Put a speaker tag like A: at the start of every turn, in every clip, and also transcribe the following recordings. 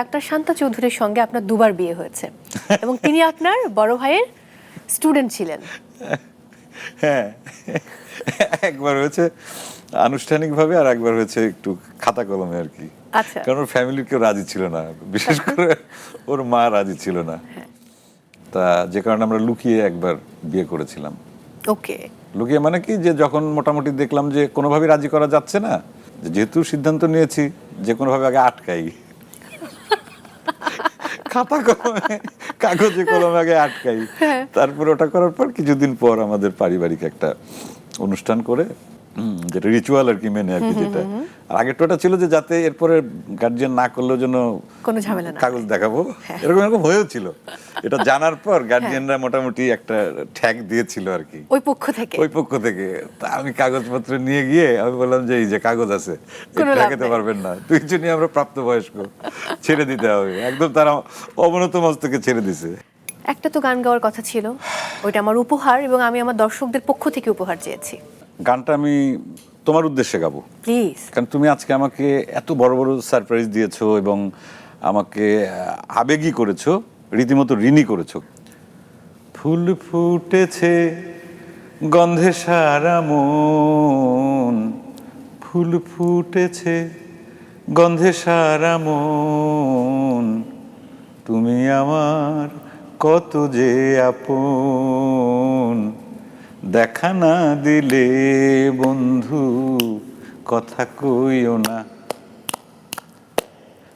A: Doctor Shanta চৌধুরীর সঙ্গে আপনার দুবার বিয়ে হয়েছে। এবং তিনি আপনার বড় ভাইয়ের স্টুডেন্ট ছিলেন।
B: হ্যাঁ একবার হয়েছে আনুষ্ঠানিকভাবে আর একবার হয়েছে একটু খাতা কলমে আর কি।
A: আচ্ছা।
B: কারণ ওর ফ্যামিলির কেউ রাজি ছিল না বিশেষ করে ওর মা রাজি ছিল না। তা যে কারণে আমরা লুকিয়ে একবার বিয়ে করেছিলাম।
A: ওকে।
B: লুকিয়ে মানে কি যে যখন মোটামুটি দেখলাম যে কোনোভাবেই রাজি করা যাচ্ছে না যেহেতু সিদ্ধান্ত নিয়েছি যে কোনোভাবে আগে আটকাই। খাতা কলমে কাগজে কলমে আগে আটকাই তারপর ওটা করার পর কিছুদিন পর আমাদের পারিবারিক একটা অনুষ্ঠান করে যেটা রিচুয়াল আর কি মেনে আর কি যেটা। আর আগেরটা ছিল যে যাতে এরপরে গার্জিয়ান না করলেও যেন
A: কোনো ঝামেলা না
B: কাগজ দেখাবো। এরকম এরকম হয়েও ছিল। এটা জানার পর গার্জিয়ানরা মোটামুটি একটা ঠ্যাক দিয়েছিল আর কি।
A: ওই পক্ষ থেকে?
B: ওই পক্ষ থেকে। তা আমি কাগজপত্র নিয়ে গিয়ে আমি বললাম যে এই যে কাগজ আছে দেখাতে পারবেন না। দুইজনই আমরা প্রাপ্তবয়স্ক ছেড়ে দিতে হবে। একদম তারা অবনত মস্তকে ছেড়ে দিছে।
A: একটা তো গান গাওয়ার কথা ছিল। ওইটা আমার উপহার এবং আমি আমার দর্শকদের পক্ষ থেকে উপহার চেয়েছি।
B: গানটা আমি তোমার উদ্দেশ্যে গাবো।
A: প্লিজ
B: কারণ তুমি আজকে আমাকে এত বড় বড় সারপ্রাইজ দিয়েছ এবং আমাকে আবেগী করেছ রীতিমতো ঋণী করেছ। ফুল ফুটেছে গন্ধে সারা মন। ফুল ফুটেছে গন্ধে সারা মন। তুমি আমার কত যে আপন। দেখা না দিলে বন্ধু, কথা কইও না।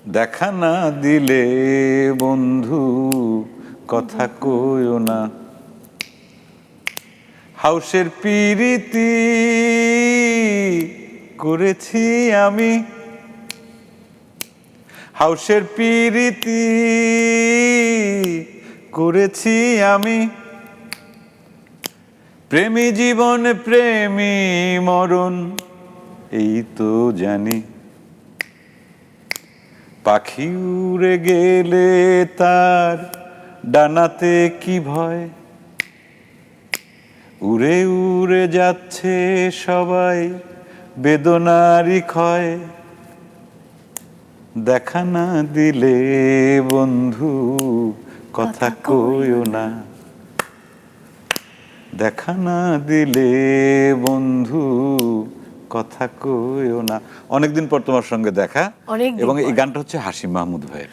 B: দেখা না দিলে বন্ধু, কথা কইও না। হাউসের পিরিতি করেছি আমি। হাউসের পিরিতি করেছি আমি। প্রেমী জীবন প্রেমী মরণ এই তো জানি। পাখি উড়ে গেলে তার ডানাতে কি ভয়? উড়ে উড়ে যাচ্ছে সবাই বেদনারি ক্ষয়। দেখা না দিলে বন্ধু কথা কইও না। দেখা না দিলে বন্ধু কথা কইও না। অনেকদিন পর তোমার সঙ্গে দেখা এবং এই গানটা হচ্ছে হাসিম মাহমুদ ভাইয়ের।